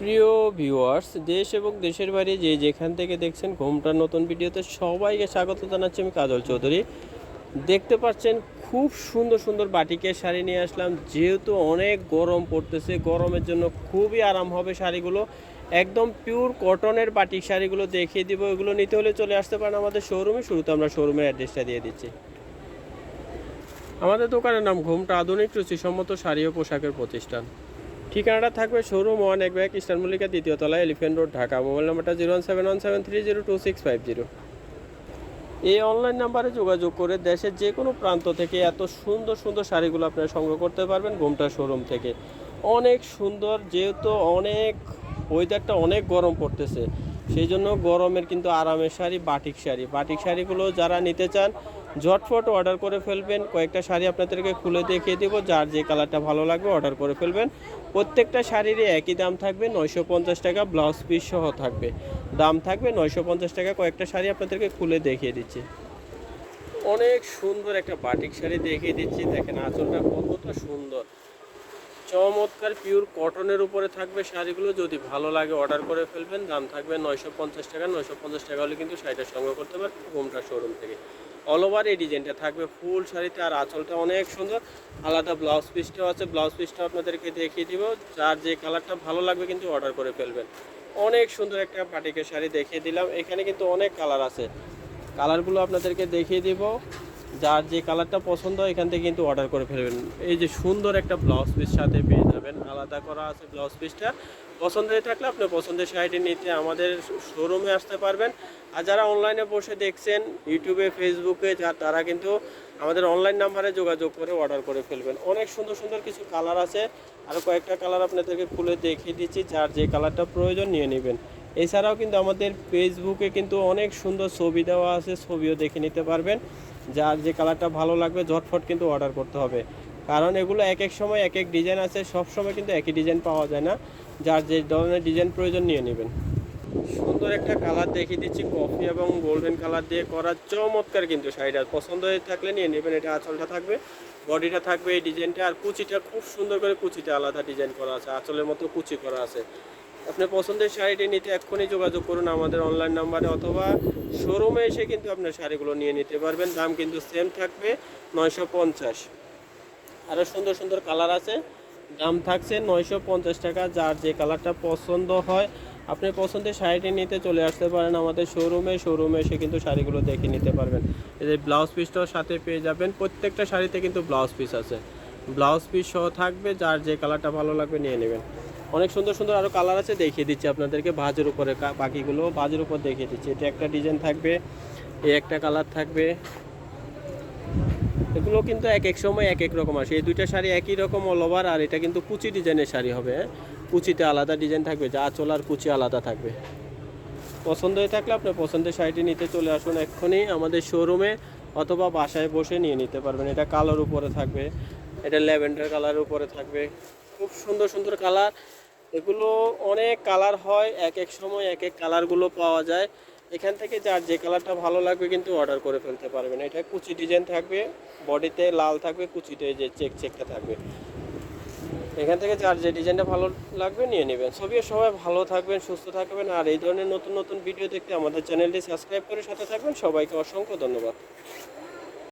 প্রিয় ভিউয়ার্স দেশ এবং দেশের বাইরে যে যেখান থেকে দেখছেন ঘুমটার নতুন ভিডিওতে সবাইকে স্বাগত জানাচ্ছি আমি কাজল চৌধুরী। দেখতে পাচ্ছেন খুব সুন্দর সুন্দর বাটিকের শাড়ি নিয়ে আসলাম। যেহেতু অনেক গরম পড়তেছে, গরমের জন্য খুবই আরাম হবে শাড়িগুলো। একদম পিওর কটনের বাটিক শাড়িগুলো দেখিয়ে দিব। এগুলো নিতে হলে চলে আসতে পারেন আমাদের শোরুমে শুরুতে আমরা শোরুমের অ্যাড্রেসটা দিয়ে দিচ্ছি। আমাদের দোকানের নাম ঘুমটা আধুনিক রুচিসম্মত শাড়ি ও পোশাকের প্রতিষ্ঠান। ঠিকানাটা থাকবে শোরুম ওয়ান এক ব্যাগ ইস্টার্ন মল্লিকা দ্বিতীয় তলায় এলিফেন্ট রোড ঢাকা। মোবাইল নাম্বারটা zero one seven one seven three zero two six five zero. এই অনলাইন নাম্বারে যোগাযোগ করে দেশের যে কোনো প্রান্ত থেকে এত সুন্দর সুন্দর শাড়িগুলো আপনারা সংগ্রহ করতে পারবেন ঘুমটা শোরুম থেকে। অনেক সুন্দর, যেহেতু অনেক ওয়েদারটা অনেক গরম পড়তেছে। সেই জন্য গরমের কিন্তু আরামের শাড়ি, বাটিক শাড়ি। বাটিক শাড়িগুলো যারা নিতে চান ঝটফট অর্ডার করে ফেলবেন। কয়েকটা শাড়ি আপনাদেরকে খুলে দেখিয়ে দেবো। যার যে কালারটা ভালো লাগবে অর্ডার করে ফেলবেন। প্রত্যেকটা শাড়িরই একই দাম থাকবে, নয়শো পঞ্চাশ টাকা ব্লাউজ পিস সহ থাকবে। দাম থাকবে নয়শো পঞ্চাশ টাকা। কয়েকটা শাড়ি আপনাদেরকে খুলে দেখিয়ে দিচ্ছি। অনেক সুন্দর একটা বাটিক শাড়ি দেখিয়ে দিচ্ছি। দেখেন আঁচলটা কতটা সুন্দর। চমৎকার পিওর কটনের উপরে থাকবে শাড়িগুলো। যদি ভালো লাগে অর্ডার করে ফেলবেন, দাম থাকবে নয়শো পঞ্চাশ টাকা। নয়শো পঞ্চাশ টাকা হলে কিন্তু শাড়িটা সংগ্রহ করতে পারবেন হোমটা শোরুম থেকে। অল ওভার এই ডিজাইনটা থাকবে ফুল শাড়িতে। আর আঁচলটা অনেক সুন্দর। আলাদা ব্লাউজ পিসটাও আছে। ব্লাউজ পিসটা আপনাদেরকে দেখিয়ে দিব। যার যে কালারটা ভালো লাগবে কিন্তু অর্ডার করে ফেলবেন। অনেক সুন্দর একটা পাটিকের শাড়ি দেখিয়ে দিলাম। এখানে কিন্তু অনেক কালার আছে। কালারগুলো আপনাদেরকে দেখিয়ে দিব। যার যে কালারটা পছন্দ হয়, এখান থেকে কিন্তু অর্ডার করে ফেলবেন। এই যে সুন্দর একটা ব্লাউজ পিস সাথে পেয়ে যাবেন। আলাদা করা আছে ব্লাউজ পিসটা পছন্দ হয়ে থাকলে আপনি পছন্দের শাড়িটি নিতে আমাদের শোরুমে আসতে পারবেন। আর যারা অনলাইনে বসে দেখছেন ইউটিউবে ফেসবুকে তারা কিন্তু আমাদের অনলাইন নাম্বারে যোগাযোগ করে অর্ডার করে ফেলবেন। অনেক সুন্দর সুন্দর কিছু কালার আছে। আর কয়েকটা কালার আপনাদেরকে খুলে দেখিয়ে দিচ্ছি, যার যে কালারটা প্রয়োজন নিয়ে নেবেন। এছাড়াও কিন্তু আমাদের ফেসবুকে কিন্তু অনেক সুন্দর ছবি দেওয়া আছে, ছবিও দেখে নিতে পারবেন। যার যে কালারটা ভালো লাগবে, ঝটফট কিন্তু অর্ডার করতে হবে। কারণ এগুলো এক এক সময় এক এক ডিজাইন আছে, সব সময় কিন্তু একই ডিজাইন পাওয়া যায় না। যার যে ধরনের ডিজাইন প্রয়োজন নিয়ে নেবেন। সুন্দর একটা কালার দেখিয়ে দিচ্ছি কফি এবং গোল্ডেন কালার দিয়ে করা। চমৎকার কিন্তু শাড়িটা পছন্দ হয়ে থাকলে নিয়ে নেবেন, এটা আঁচলটা থাকবে বডিটা থাকবে এই ডিজাইনটা আর কুচিটা, খুব সুন্দর করে কুচিটা আলাদা ডিজাইন করা আছে, আঁচলের মতো কুচি করা আছে। আপনি পছন্দের শাড়িটি নিতে এক্ষুনি যোগাযোগ করুন আমাদের অনলাইন নাম্বারে অথবা শোরুমে এসে কিন্তু আপনার শাড়িগুলো নিয়ে নিতে পারবেন। দাম কিন্তু সেম থাকবে নয়শো পঞ্চাশ। আরও সুন্দর সুন্দর কালার আছে। দাম থাকছে নয়শো পঞ্চাশ টাকা। যার যে কালারটা পছন্দ হয়, আপনি পছন্দের শাড়িটি নিতে চলে আসতে পারেন আমাদের শোরুমে শোরুমে এসে কিন্তু শাড়িগুলো দেখে নিতে পারবেন। এই যে ব্লাউজ পিসটাও সাথে পেয়ে যাবেন। প্রত্যেকটা শাড়িতে কিন্তু ব্লাউজ পিস আছে। ব্লাউজ পিস সহ থাকবে। যার যে কালারটা ভালো লাগবে নিয়ে নেবেন। অনেক সুন্দর সুন্দর আরও কালার আছে, দেখিয়ে দিচ্ছি আপনাদেরকে। ভাজের উপরে বাকিগুলো ভাজের উপর দেখিয়ে দিচ্ছি। এটা একটা ডিজাইন থাকবে এই একটা কালার থাকবে। এগুলো কিন্তু এক এক সময় এক এক রকম আসে। এই দুইটা শাড়ি একই রকম অল ওভার আর এটা কিন্তু কুচি ডিজাইনের শাড়ি হবে হ্যাঁ? কুচিতে আলাদা ডিজাইন থাকবে, যা আঁচল আর কুচি আলাদা থাকবে। পছন্দ হয়ে থাকলে আপনার পছন্দের শাড়িটি নিতে চলে আসুন এক্ষুনি আমাদের শোরুমে অথবা বাসায় বসে নিয়ে নিতে পারবেন। এটা কালোর উপরে থাকবে, এটা ল্যাভেন্ডার কালারের উপরে থাকবে। খুব সুন্দর সুন্দর কালার। এগুলো অনেক কালার হয়, এক এক সময় এক এক কালারগুলো পাওয়া যায়। এখান থেকে যার যে কালারটা ভালো লাগবে কিন্তু অর্ডার করে ফেলতে পারবেন। এটা কুচি ডিজাইন থাকবে, বডিতে লাল থাকবে, কুচিতে যে চেক, চেকটা থাকবে। এখান থেকে যার যে ডিজাইনটা ভালো লাগবে নিয়ে নেবেন। ছবিও সবাই ভালো থাকবেন, সুস্থ থাকবেন, আর এই ধরনের নতুন নতুন ভিডিও দেখতে আমাদের চ্যানেলটি সাবস্ক্রাইব করে সাথে থাকবেন। সবাইকে অসংখ্য ধন্যবাদ।